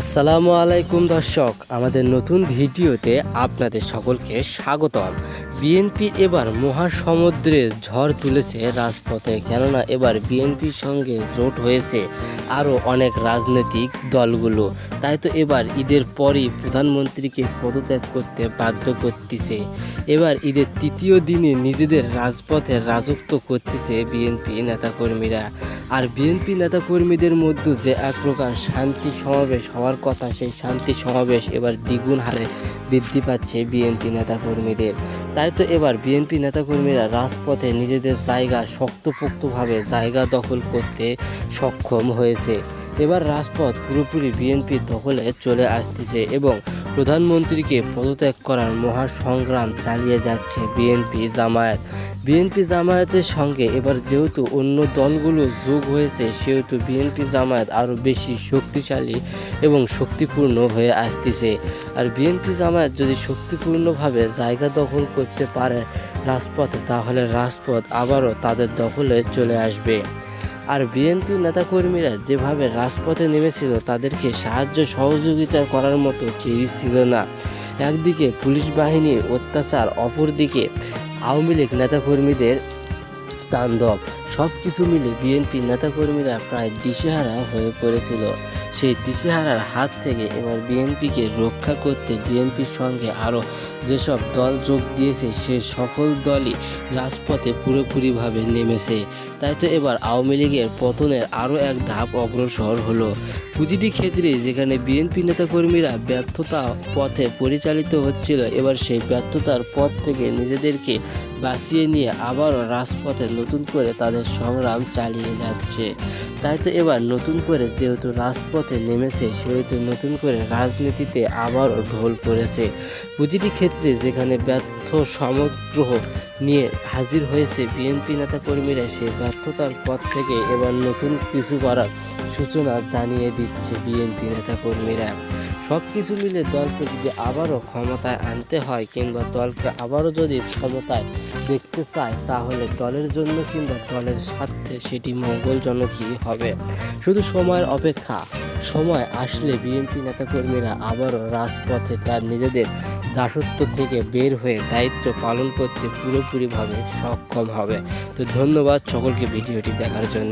আসসালামু আলাইকুম দর্শক, আমাদের নতুন ভিডিওতে আপনাদের সকলকে স্বাগতম। বিএনপি এবার মহাসমুদ্রে ঝড় তুলেছে রাজপথে, কেননা এবার বিএনপির সঙ্গে জোট হয়েছে আরও অনেক রাজনৈতিক দলগুলো। তাই তো এবার ঈদের পরই প্রধানমন্ত্রীকে পদত্যাগ করতে বাধ্য করতেছে। এবার ঈদের তৃতীয় দিনে নিজেদের রাজপথে রাজত্ব করতেছে বিএনপি নেতাকর্মীরা। আর বিএনপি নেতাকর্মীদের মধ্যে যে এক প্রকার শান্তি সমাবেশ হওয়ার কথা, সেই শান্তি সমাবেশ এবার দ্বিগুণ হারে বৃদ্ধি পাচ্ছে বিএনপি নেতাকর্মীদের। তাই তো এবার বিএনপি নেতাকর্মীরা রাজপথে নিজেদের জায়গা শক্তপোক্তভাবে জায়গা দখল করতে সক্ষম হয়েছে। এবার রাজপথ পুরোপুরি বিএনপির দখলে চলে আসতেছে এবং প্রধানমন্ত্রীকে পদত্যাগ করার মহাসংগ্রাম চালিয়ে যাচ্ছে বিএনপি জামায়াত। বিএনপি জামায়াতের সঙ্গে এবার যেহেতু অন্য দলগুলো যোগ হয়েছে, সেহেতু বিএনপি জামায়াত আরও বেশি শক্তিশালী এবং শক্তিপূর্ণ হয়ে আসতেছে। আর বিএনপি জামায়াত যদি শক্তিপূর্ণভাবে জায়গা দখল করতে পারে রাজপথে, তাহলে রাজপথ আবারও তাদের দখলে চলে আসবে। আর বিএনপি নেতাকর্মীরা যেভাবে রাজপথে নেমেছিল, তাদেরকে সাহায্য সহযোগিতা করার মতো কেউই ছিল না। একদিকে পুলিশ বাহিনীর অত্যাচার, অপরদিকে আওয়ামী লীগ নেতাকর্মীদের তাণ্ডব। সব কিছু মিলে বিএনপি নেতাকর্মীরা প্রায় দিশেহারা হয়ে পড়েছিল। সেই দিশেহারার হাত থেকে এবার বিএনপিকে রক্ষা করতে বিএনপির সঙ্গে আরও যেসব দল যোগ দিয়েছে, সে সকল দলই রাজপথে পুরোপুরিভাবে নেমেছে। তাই তো এবার আওয়ামী লীগের পতনের আরও এক ধাপ অগ্রসর হলো। প্রতিটি ক্ষেত্রে যেখানে বিএনপি নেতাকর্মীরা ব্যর্থতা পথে পরিচালিত হচ্ছিল, এবার সেই ব্যর্থতার পথ থেকে নিজেদেরকে বাঁচিয়ে নিয়ে আবারও রাজপথে নতুন করে তাদের সংগ্রাম চালিয়ে যাচ্ছে। তাই তো এবার নতুন করে যেহেতু রাজপথে নেমেছে, সেহেতু নতুন করে রাজনীতিতে আবারও ঢোল পড়েছে প্রতিটি ক্ষেত্রে যেখানে ব্যর্থ সমগ্র নিয়ে হাজির হয়েছে বিএনপি নেতা কর্মীরা, সেই ব্যর্থতার পথ থেকে এবার নতুন কিছু করার সূচনা জানিয়ে দিচ্ছে বিএনপি নেতাকর্মীরা সব কিছু মিলে দলকে যদি আবারও ক্ষমতায় আনতে হয় কিংবা দলকে আবারও যদি ক্ষমতায় দেখতে চায়, তাহলে দলের জন্য কিংবা দলের স্বার্থে সেটি মঙ্গলজনকই হবে। শুধু সময়ের অপেক্ষা, সময় আসলে বিএনপি নেতাকর্মীরা আবারও রাজপথে তার নিজেদের দাসত্ব থেকে বের হয়ে দায়িত্ব পালন করতে পুরোপুরিভাবে সক্ষম হবে। তো ধন্যবাদ সকলকে ভিডিওটি দেখার জন্য।